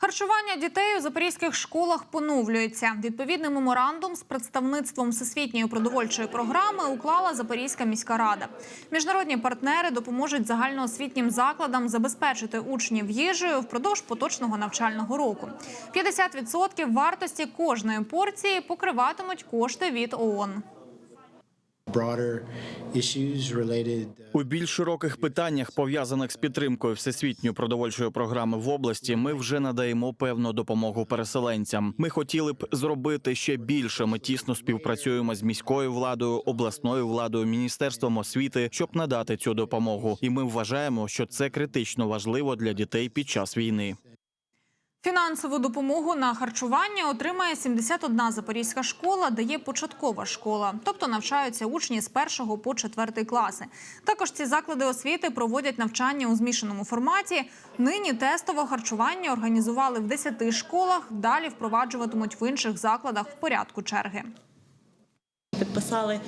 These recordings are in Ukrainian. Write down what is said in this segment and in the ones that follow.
Харчування дітей у запорізьких школах поновлюється. Відповідний меморандум з представництвом всесвітньої продовольчої програми уклала Запорізька міська рада. Міжнародні партнери допоможуть загальноосвітнім закладам забезпечити учнів їжею впродовж поточного навчального року. 50% вартості кожної порції покриватимуть кошти від ООН. У більш широких питаннях, пов'язаних з підтримкою всесвітньої продовольчої програми в області, ми вже надаємо певну допомогу переселенцям. Ми хотіли б зробити ще більше. Ми тісно співпрацюємо з міською владою, обласною владою, міністерством освіти, щоб надати цю допомогу. І ми вважаємо, що це критично важливо для дітей під час війни. Фінансову допомогу на харчування отримає 71 запорізька школа, де є початкова школа, тобто навчаються учні з 1 по 4 класи. Також ці заклади освіти проводять навчання у змішаному форматі. Нині тестове харчування організували в 10 школах. Далі впроваджуватимуть в інших закладах в порядку черги. Підписали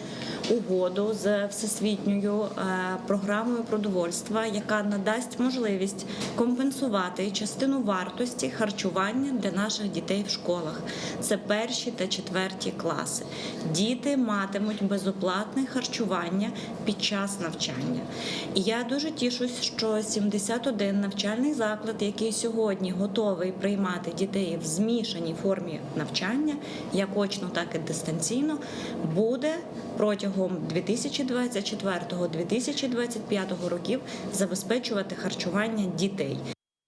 угоду з всесвітньою е, програмою продовольства, яка надасть можливість компенсувати частину вартості харчування для наших дітей в школах. Це перші та четверті класи. Діти матимуть безоплатне харчування під час навчання. І я дуже тішусь, що 71 навчальний заклад, який сьогодні готовий приймати дітей в змішаній формі навчання, як очно, так і дистанційно, буде протягом 2024-2025 років забезпечувати харчування дітей.